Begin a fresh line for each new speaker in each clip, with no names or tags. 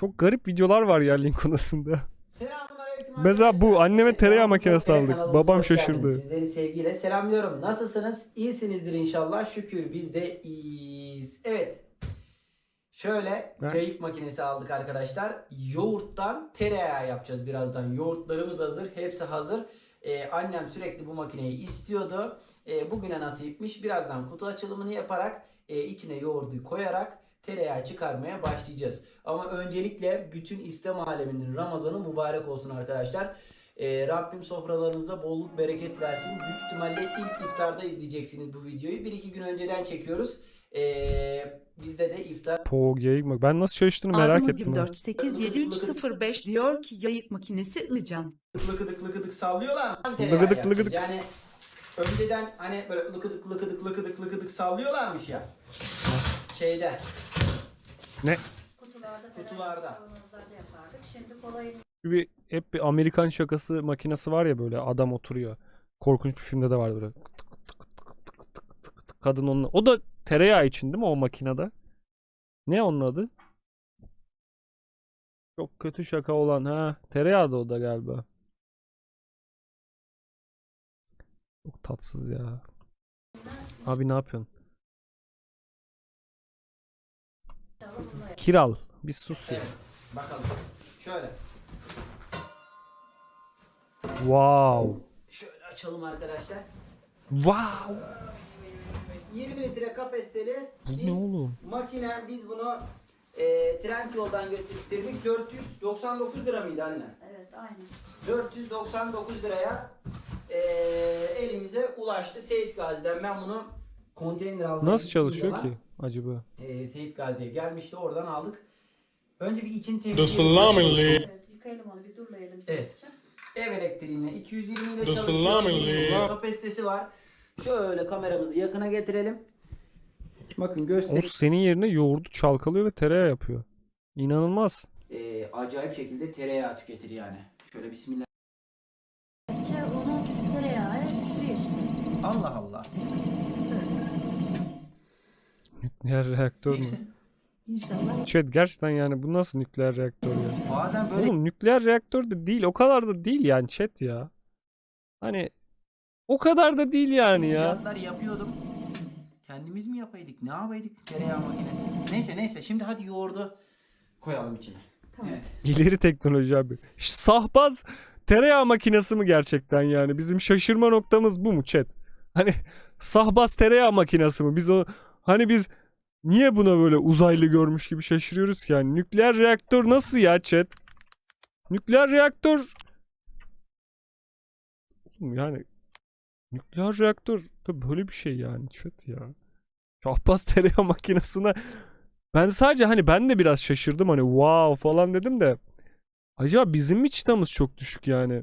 Çok garip videolar var ya.
Selamünaleyküm
Mesela bu, anneme tereyağı makinesi aldık. Babam şaşırdı.
Sizleri sevgiyle selamlıyorum. Nasılsınız? İyisinizdir inşallah. Şükür biz de iyiyiz. Evet. Şöyle
Ben-
yayık makinesi aldık arkadaşlar. Yoğurttan tereyağı yapacağız birazdan. Yoğurtlarımız hazır. Hepsi hazır. Ee, annem sürekli bu makineyi istiyordu. Ee, bugüne nasipmiş. Birazdan kutu açılımını yaparak e, içine yoğurdu koyarak tereyağı çıkarmaya başlayacağız. Ama öncelikle bütün İslam aleminin Ramazanı mübarek olsun arkadaşlar. Ee, Rabbim sofralarınıza bolluk bereket versin. Büyük ihtimalle ilk iftarda izleyeceksiniz bu videoyu. Bir iki gün önceden çekiyoruz. Ee, bizde de iftar
Pog yayık mı? Ben nasıl çalıştığını merak
Adım
ettim. ha.
4870305 diyor ki yayık makinesi Ican.
lıkıdık lıkıdık sallıyorlar mı? Tereyağı
Lıkıdık
yapacağız.
lıkıdık.
Yani önceden hani böyle lıkıdık lıkıdık lıkıdık lıkıdık sallıyorlarmış ya. Şeyde
Ne?
Kutularda,
Kutularda.
kavanozlarda yapardık. Şimdi kolayı
Bir, hep bir Amerikan şakası makinesi var ya böyle adam oturuyor. Korkunç bir filmde de var böyle. Tık tık tık tık tık tık tık. Kadın onun. O da tereyağı için değil mi o makinede? Ne onun adı? Çok kötü şaka olan ha. Tereyağı da o da galiba. Çok tatsız ya. Abi ne yapıyorsun? Kiral. Bir sus ya.
evet bakalım. Şöyle
Wow.
şöyle açalım arkadaşlar.
Wow.
20 litre kapasiteli
Bu ne oğlum?
makine biz bunu e, trend yoldan götürdük 499 lira mıydı anne?
evet aynı.
499 liraya e, elimize ulaştı Seyit Gazi'den. Ben bunu konteyner aldım.
Nasıl çalışıyor ki acaba?
E, Seyit Gazi'ye gelmişti oradan aldık. Önce bir için temizleyelim.
Evet yıkayalım onu bir durlayalım.
Evet. Ev elektriğine 220 ile çalışıyor. Kapasitesi var. Şöyle kameramızı yakına getirelim. Bakın
O
göster.
senin yerine yoğurdu çalkalıyor ve tereyağı yapıyor. İnanılmaz.
E, acayip şekilde tereyağı tüketir yani. Şöyle bismillah.
İçer onu tereyağı sürüyor işte.
Allah Allah.
Nükleer reaktör mü?
Neyse.
İnşallah.
Chat gerçekten yani bu nasıl nükleer reaktör ya?
Bazen böyle
Oğlum nükleer reaktör de değil. O kadar da değil yani chat ya. Hani o kadar da değil yani ya.
icatlar yapıyordum. Kendimiz mi yapaydık? Ne yapaydık? Tereyağı makinesi. Neyse neyse şimdi hadi yoğurdu koyalım içine.
Tamam.
Evet.
İleri teknoloji abi. Ş- Sahbaz tereyağı makinesi mi gerçekten yani? Bizim şaşırma noktamız bu mu chat? Hani sahbaz tereyağı makinesi mi? Biz o hani biz niye buna böyle uzaylı görmüş gibi şaşırıyoruz ki yani? Nükleer reaktör nasıl ya chat? Nükleer reaktör Oğlum yani nükleer reaktör da böyle bir şey yani chat ya. Şahbaz tereyağı makinesine ben sadece hani ben de biraz şaşırdım hani wow falan dedim de acaba bizim mi çıtamız çok düşük yani?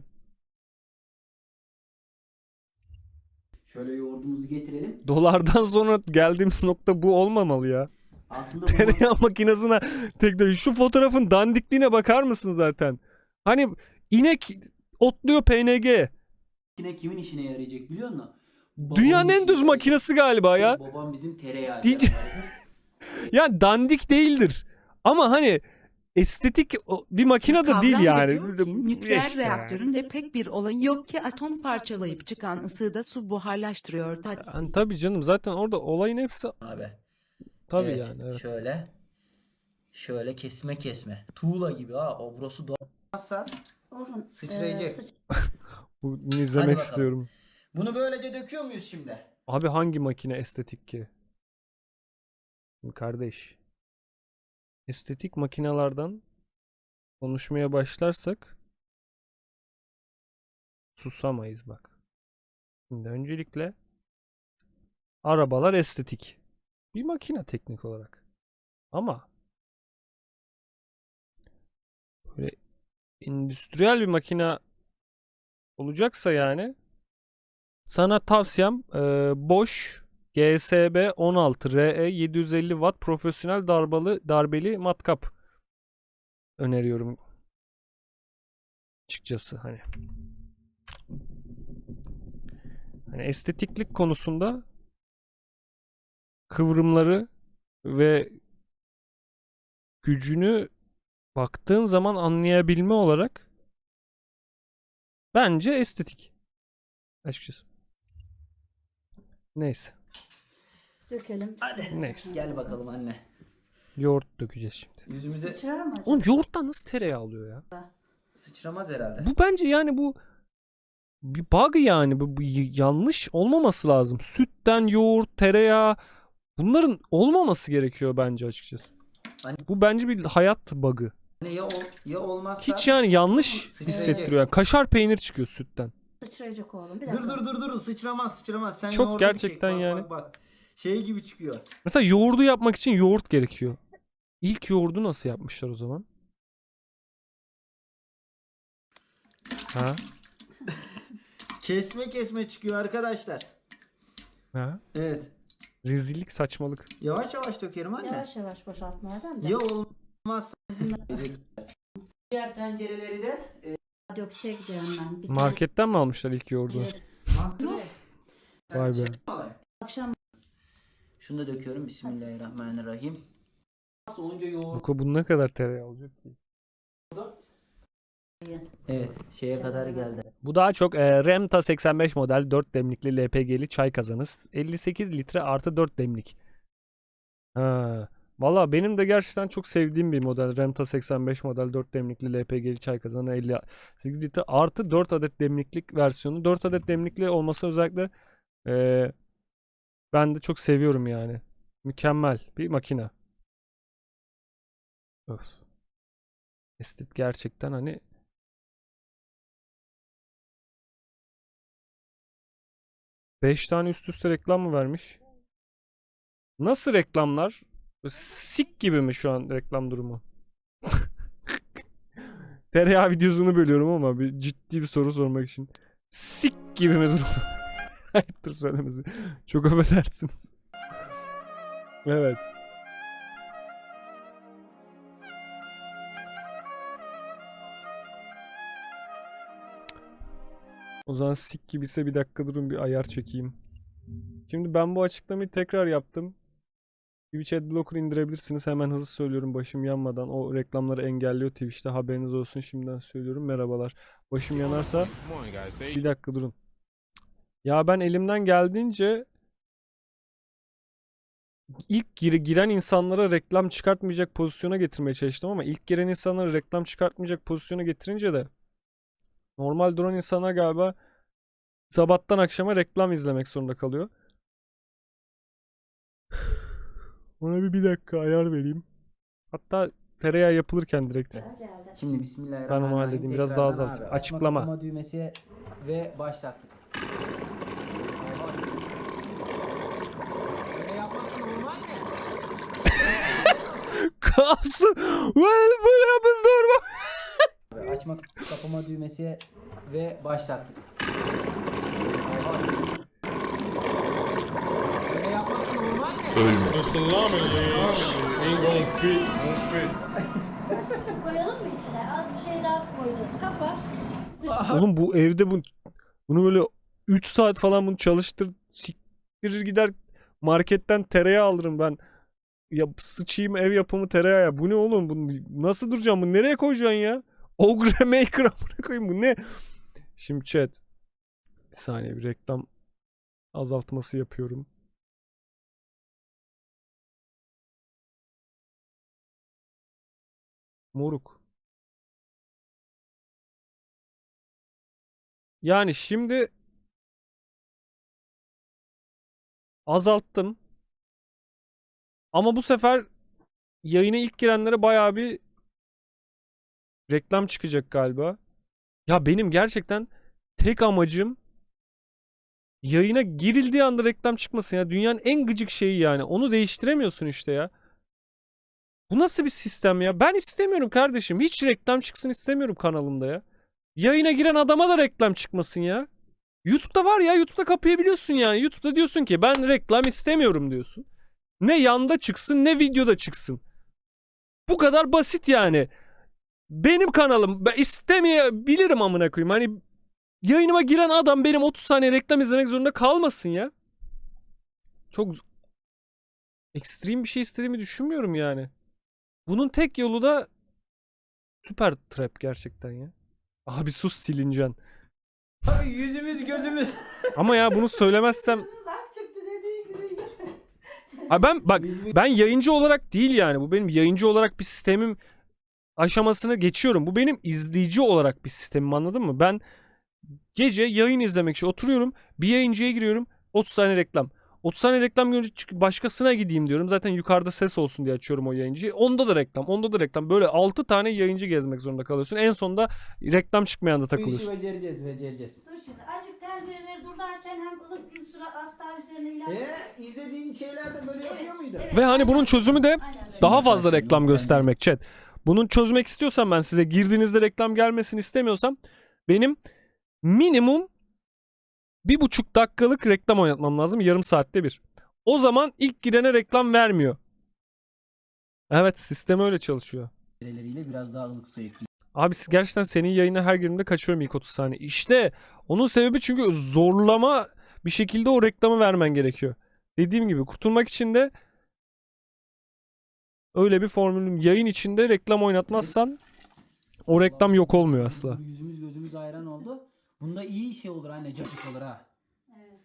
Şöyle yoğurdumuzu getirelim.
Dolardan sonra geldiğimiz nokta bu olmamalı ya.
Aslında
Tereyağı makinesine teknoloji. Şu fotoğrafın dandikliğine bakar mısın zaten? Hani inek otluyor PNG.
makine kimin işine yarayacak biliyor musun? Babamın
Dünyanın en
işine
düz
yarayacak.
makinesi galiba ya.
Babam bizim tereyağı.
Diye- Ya dandik değildir. Ama hani estetik bir makine de değil
Kavram
yani.
ediyor ki, Nükleer
İşte.
reaktöründe pek bir olay yok ki atom parçalayıp çıkan ısıyı da su buharlaştırıyor. Tatsız.
Yani tabii canım zaten orada olayın hepsi
Abi.
tabii
evet,
yani. Evet.
Şöyle. Şöyle kesme kesme. Tuğla gibi ha. O burası doğmazsa Sıçrayacak.
e, sıç-
Bunu izlemek istiyorum.
bunu böylece döküyor muyuz şimdi?
Abi hangi makine estetik ki? Kardeş. Estetik makinalardan konuşmaya başlarsak susamayız bak. Şimdi öncelikle arabalar estetik. Bir makine teknik olarak. Ama böyle endüstriyel bir makine olacaksa yani sana tavsiyem e, Bosch GSB 16 RE 750 Watt profesyonel darbalı darbeli matkap öneriyorum. Açıkçası hani. Hani estetiklik konusunda kıvrımları ve gücünü baktığın zaman anlayabilme olarak bence estetik. Açıkçası. Neyse.
Dökelim.
Hadi.
Neyse.
Gel bakalım anne.
Yoğurt dökeceğiz şimdi.
Yüzümüze
Sıçrar mı acaba?
Oğlum yoğurttan nasıl tereyağı alıyor ya?
sıçramaz herhalde.
Bu bence yani bu bir bug yani. Bu, bu y- yanlış olmaması lazım. Sütten yoğurt, tereyağı bunların olmaması gerekiyor bence açıkçası.
Hani-
Bu bence bir hayat bug'ı.
Hani ya, ol, ya olmazsa...
Hiç yani yanlış
Sıçrayacak.
hissettiriyor. Yani kaşar peynir çıkıyor sütten.
Sıçrayacak oğlum. Bir dakika.
Dur dur dur dur sıçramaz sıçramaz. Sen
Çok
yoğurdu bir
gerçekten
çek. Bak,
yani.
Bak, bak. Şey gibi çıkıyor.
Mesela yoğurdu yapmak için yoğurt gerekiyor. İlk yoğurdu nasıl yapmışlar o zaman? Ha?
Kesme kesme çıkıyor arkadaşlar.
Ha?
Evet.
Rezillik, saçmalık.
Yavaş yavaş dökerim anne.
Yavaş yavaş boşaltmadan da.
Ya olmazsa... Diğer tencereleri de e,
Dökse gidiyor hemen. Bir
Marketten mi almışlar ilk yoğurdu? Vay be.
Akşam
Şunu da döküyorum. Bismillahirrahmanirrahim. Nasıl olunca yoğurt.
Buko bu ne kadar tereyağı olacak ki?
Evet. Şeye kadar geldi.
Bu daha çok e, Remta 85 model 4 demlikli LPG'li çay kazanı. 58 litre artı 4 demlik. Ha. Valla benim de gerçekten çok sevdiğim bir model. Remta 85 model 4 demlikli LPG'li çay kazanı 58 litre artı 4 adet demliklik versiyonu. 4 adet demlikli olması özellikle e, ben de çok seviyorum yani. Mükemmel bir makine. Öf. Estet gerçekten hani 5 tane üst üste reklam mı vermiş? Nasıl reklamlar? Sik gibi mi şu an reklam durumu? Tereyağı videosunu bölüyorum ama bir ciddi bir soru sormak için. Sik gibi mi durum? Ayıptır söylemesi. Çok affedersiniz. Evet. O zaman sik gibiyse bir dakika durun bir ayar çekeyim. Şimdi ben bu açıklamayı tekrar yaptım. Twitch Adblocker indirebilirsiniz. Hemen hızlı söylüyorum başım yanmadan. O reklamları engelliyor Twitch'te. Haberiniz olsun şimdiden söylüyorum. Merhabalar. Başım yanarsa bir dakika durun. Ya ben elimden geldiğince ilk giri giren insanlara reklam çıkartmayacak pozisyona getirmeye çalıştım ama ilk giren insanlara reklam çıkartmayacak pozisyona getirince de normal duran insanlar galiba sabahtan akşama reklam izlemek zorunda kalıyor. Ona bir, bir dakika ayar vereyim. Hatta tereyağı yapılırken direkt.
Şimdi bismillahirrahmanirrahim.
Ben onu halledeyim. Biraz daha
Tekrardan
azalt.
abi.
Açıklama.
Açma kapama düğmesi ve başlattık. Böyle yapması normal mi?
Well, bu yapız normal.
Açma kapama düğmesi ve başlattık.
Fit.
Su koyalım mı içine? Az bir şey daha su koyacağız. Kapat.
Oğlum bu evde bu bunu böyle 3 saat falan bunu çalıştır siktirir gider marketten tereyağı alırım ben. Ya sıçayım ev yapımı tereyağı ya. Bu ne oğlum? Bu nasıl duracağım? Bu nereye koyacaksın ya? Ogre Maker amına koyayım bu ne? Şimdi chat. Bir saniye bir reklam azaltması yapıyorum. Moruk. Yani şimdi azalttım. Ama bu sefer yayına ilk girenlere bayağı bir reklam çıkacak galiba. Ya benim gerçekten tek amacım yayına girildiği anda reklam çıkmasın ya. Dünyanın en gıcık şeyi yani. Onu değiştiremiyorsun işte ya. Bu nasıl bir sistem ya? Ben istemiyorum kardeşim. Hiç reklam çıksın istemiyorum kanalımda ya. Yayına giren adama da reklam çıkmasın ya. YouTube'da var ya YouTube'da kapayabiliyorsun yani. YouTube'da diyorsun ki ben reklam istemiyorum diyorsun. Ne yanda çıksın ne videoda çıksın. Bu kadar basit yani. Benim kanalım ben istemeyebilirim amına koyayım. Hani yayınıma giren adam benim 30 saniye reklam izlemek zorunda kalmasın ya. Çok ekstrem bir şey istediğimi düşünmüyorum yani. Bunun tek yolu da Süper trap gerçekten ya. Abi sus silineceksin.
Abi yüzümüz gözümüz.
Ama ya bunu söylemezsem
Ak çıktı dediği gibi.
Ha ben bak ben yayıncı olarak değil yani. Bu benim yayıncı olarak bir sistemim aşamasını geçiyorum. Bu benim izleyici olarak bir sistemim anladın mı? Ben gece yayın izlemek için oturuyorum. Bir yayıncıya giriyorum. 30 tane reklam. 30 tane reklam görünce başkasına gideyim diyorum. Zaten yukarıda ses olsun diye açıyorum o yayıncıyı. Onda da reklam, onda da reklam. Böyle 6 tane yayıncı gezmek zorunda kalıyorsun. En sonunda reklam çıkmayan da
Bu işi
takılıyorsun.
becereceğiz becereceğiz.
Dur şimdi azıcık tencereleri durlarken hem ılık üzerine.
Eee izlediğin şeylerde böyle yapıyor muydu?
evet.
Ve hani bunun çözümü de daha fazla reklam göstermek chat. Bunun çözmek istiyorsam ben size girdiğinizde reklam gelmesini istemiyorsam benim minimum bir buçuk dakikalık reklam oynatmam lazım yarım saatte bir. O zaman ilk girene reklam vermiyor. Evet sistem öyle çalışıyor.
Biraz daha ılık su ekliyor.
Abi siz- gerçekten senin yayına her girdiğimde kaçıyorum ilk 30 saniye. İşte onun sebebi çünkü zorlama bir şekilde o reklamı vermen gerekiyor. Dediğim gibi kurtulmak için de öyle bir formülüm. Yayın içinde reklam oynatmazsan o reklam yok olmuyor asla.
Yüzümüz gözümüz ayran oldu. Bunda iyi şey olur anne cacık olur ha.
Evet.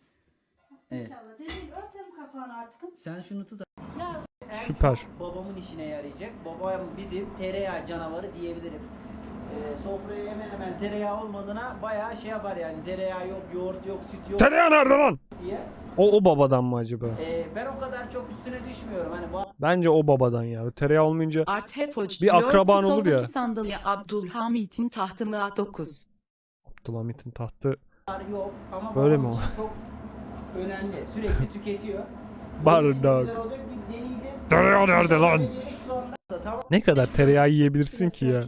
Evet.
İnşallah. Gibi örtelim kapağını artık.
Sen şunu tut.
Süper.
Babamın işine yarayacak. Babam bizim tereyağı canavarı diyebilirim. Ee, sofraya hemen hemen tereyağı olmadığına bayağı şey yapar yani. Tereyağı yok, yoğurt yok, süt yok
Tereyağı nerede lan?
diye.
O, o babadan mı acaba?
Ee, ben o kadar çok üstüne düşmüyorum. Hani bu
Bence o babadan ya. Tereyağı olmayınca
Art Hefoç
Bir akraban
diyor ki,
olur ya.
"Soldaki sandalye Abdülhamit'in tahtı mı 9.
Abdülhamit'in tahtı
kadar yok ama
Böyle
babam
mi o?
için çok önemli. Sürekli tüketiyor.
Bardak.
Güzel olacak, bir deneyeceğiz.
Tereyağı nerede lan?
Şu anda tamam.
Ne kadar tereyağı yiyebilirsin ki ya?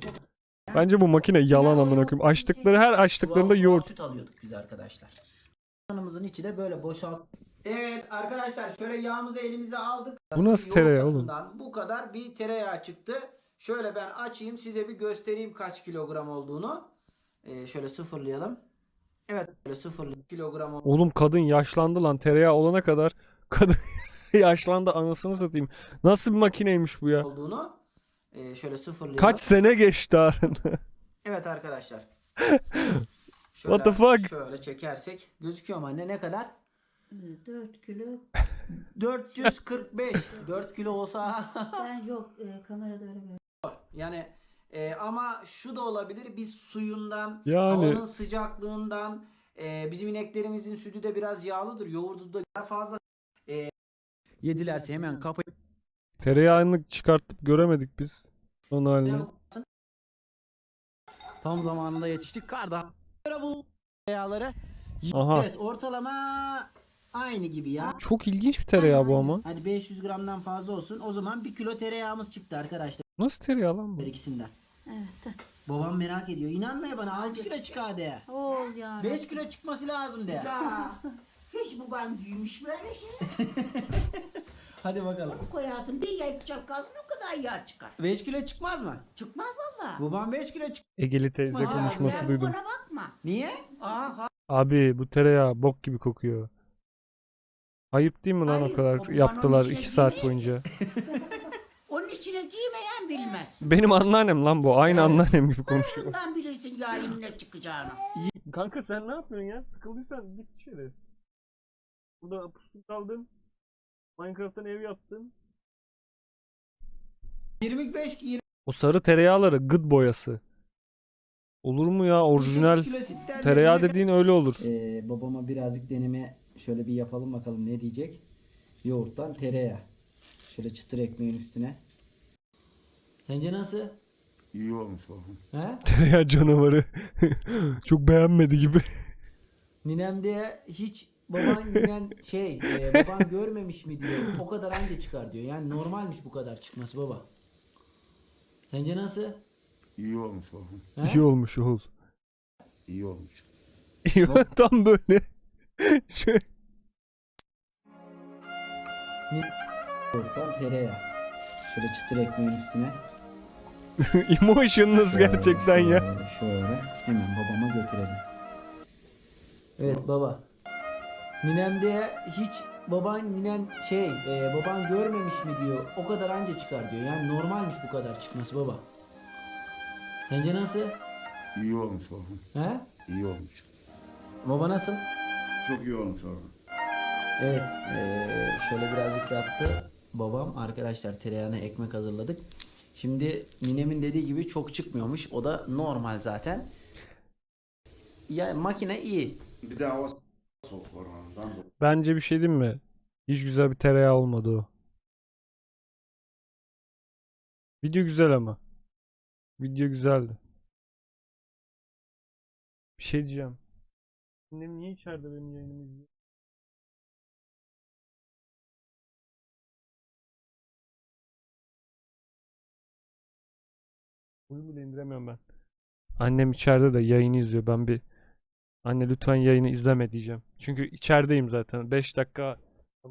Bence bu makine yalan amına koyayım. Açtıkları her açtıklarında yoğurt.
süt alıyorduk biz arkadaşlar. Kanımızın içi de böyle boşalt. Evet arkadaşlar şöyle yağımızı elimize aldık.
Bu nasıl
Yoğurt
tereyağı oğlum?
Bu kadar bir tereyağı çıktı. Şöyle ben açayım size bir göstereyim kaç kilogram olduğunu. Ee, şöyle sıfırlayalım. Evet böyle sıfır kilogram
Oğlum kadın yaşlandı lan tereyağı olana kadar. Kadın yaşlandı anasını satayım. Nasıl bir makineymiş bu ya?
olduğunu ee, şöyle sıfırlayalım.
Kaç sene geçti arada.
Evet arkadaşlar.
What the fuck?
Şöyle çekersek gözüküyor mu anne ne kadar?
4 kilo.
445. 4 kilo olsa
Ben yok e, kamerada öyle görüyorum.
Yani e, ama şu da olabilir. Biz suyundan,
Yani-
havanın sıcaklığından, e, bizim ineklerimizin sütü de biraz yağlıdır. Yoğurdu da fazla e, yedilerse hemen kapı
Tereyağını çıkartıp göremedik biz. Son halini.
Tam zamanında yetiştik. Karda tereyağları.
Aha.
Evet ortalama aynı gibi ya.
Çok ilginç bir tereyağı bu ama.
Hadi 500 gramdan fazla olsun. O zaman 1 kilo tereyağımız çıktı arkadaşlar
Nasıl tereyağı lan bu?
ikisinden.
Evet.
Babam merak ediyor. İnanmaya bana 6 kilo çıkar de.
Ol yani.
5 kilo çıkması lazım de.
Hiç babam büyümüş böyle şey.
Hadi bakalım.
Koyarsın bir yay çapkazın o kadar yağ çıkar.
5 kilo çıkmaz mı?
Çıkmaz valla.
Babam 5 kilo çık.
Egeli teyze
Aa,
konuşması
Sen
duydum.
bana bakma.
Niye?
Aha.
Abi bu tereyağı bok gibi kokuyor. Ayıp değil mi lan o
Hayır,
kadar
o babanın
yaptılar
içine
2 saat boyunca.
Onun içine giymeyen bilmez.
Benim anneannem lan bu. Aynı anneannem gibi konuşuyor.
Ondan bilirsin yağın ne çıkacağını.
Kanka sen ne yapıyorsun ya? Sıkıldıysan git içeri. Burada puslu kaldın. Minecraft'tan ev yaptın.
25 20
O sarı tereyağları gıd boyası. Olur mu ya? Orijinal tereyağı dediğin öyle olur.
Ee, babama birazcık deneme şöyle bir yapalım bakalım ne diyecek. Yoğurttan tereyağı. Şöyle çıtır ekmeğin üstüne. Sence nasıl?
İyi olmuş oğlum.
He?
Tereyağı canavarı. Çok beğenmedi gibi.
Ninem de hiç baban ninen şey e, baban görmemiş mi diyor. O kadar anca çıkar diyor. Yani normalmiş bu kadar çıkması baba. Sence nasıl?
İyi olmuş oğlum.
He?
İyi olmuş oğul.
İyi olmuş.
Tam böyle. Şey,
Yoğurttan tereyağı. Şöyle çıtır ekmeğin üstüne.
emotionless gerçekten ya.
Şöyle, Şöyle hemen babama götürelim. Evet baba. Ninem de hiç baban ninen şey e, baban görmemiş mi diyor. O kadar anca çıkar diyor. Yani normalmiş bu kadar çıkması baba. Sence nasıl?
İyi olmuş oğlum.
He?
İyi olmuş.
Baba nasıl?
Çok iyi olmuş oğlum.
Evet, eee, şöyle birazcık yattı babam. Arkadaşlar tereyağına ekmek hazırladık. Şimdi ninemin dediği gibi çok çıkmıyormuş. O da normal zaten. Ya makine iyi.
Bir de hava soğuk var ondan dolayı.
Bence bir şey diyeyim mi? Hiç güzel bir tereyağı olmadı o. Video güzel ama. Video güzeldi. Bir şey diyeceğim. Annem niye içeride benim yayınımı izliyor? Bunu bile indiremiyorum ben. Annem içeride de yayını izliyor. Ben bir Anne lütfen yayını izleme diyeceğim. Çünkü içerideyim zaten. 5 dakika